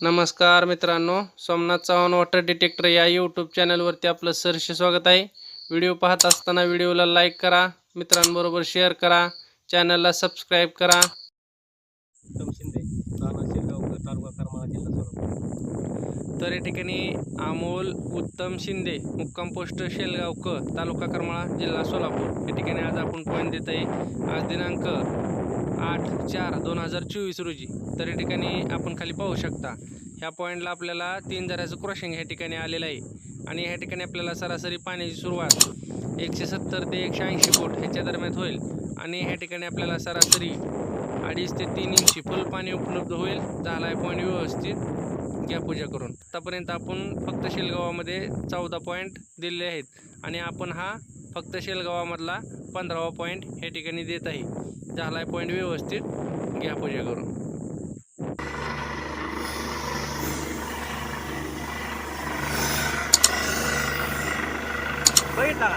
नमस्कार मित्रांनो Somnath Chavan water detector या यूट्यूब चॅनलवरती आपलं सरसे स्वागत आहे. व्हिडिओ पाहत असताना व्हिडिओला लाईक करा मित्रांबरोबर शेअर करा चॅनलला सबस्क्राईब करा. उत्तम शिंदे तालुका करमाळा जिल्हा तर या ठिकाणी अमोल उत्तम शिंदे मुक्काम पोस्ट शेलगाव क तालुका करमाळा जिल्हा सोलापूर. या ठिकाणी आज आपण पॉईंट देत आहे. आज दिनांक आठ चार दोन हजार चोवीस रोजी. तर या ठिकाणी आपण खाली पाहू शकता ह्या पॉईंटला आपल्याला तीन जराचं क्रॉसिंग ह्या ठिकाणी आलेलं आहे. आणि ह्या ठिकाणी आपल्याला सरासरी पाण्याची सुरुवात एकशे सत्तर ते एकशे ऐंशी फूट ह्याच्या दरम्यान होईल. आणि ह्या ठिकाणी आपल्याला सरासरी अडीच ते तीन इंची फुल पाणी उपलब्ध होईल झाला पॉईंट व्यवस्थित. घ्या पूजा करून. आतापर्यंत आपण फक्त शेलगावामध्ये चौदा पॉईंट दिलेले आहेत आणि आपण हा फक्त शेलगावामधला पंधरावा पॉईंट या ठिकाणी देत आहे. झाला पॉईंट व्यवस्थित. घ्या पूजा करून. बघितला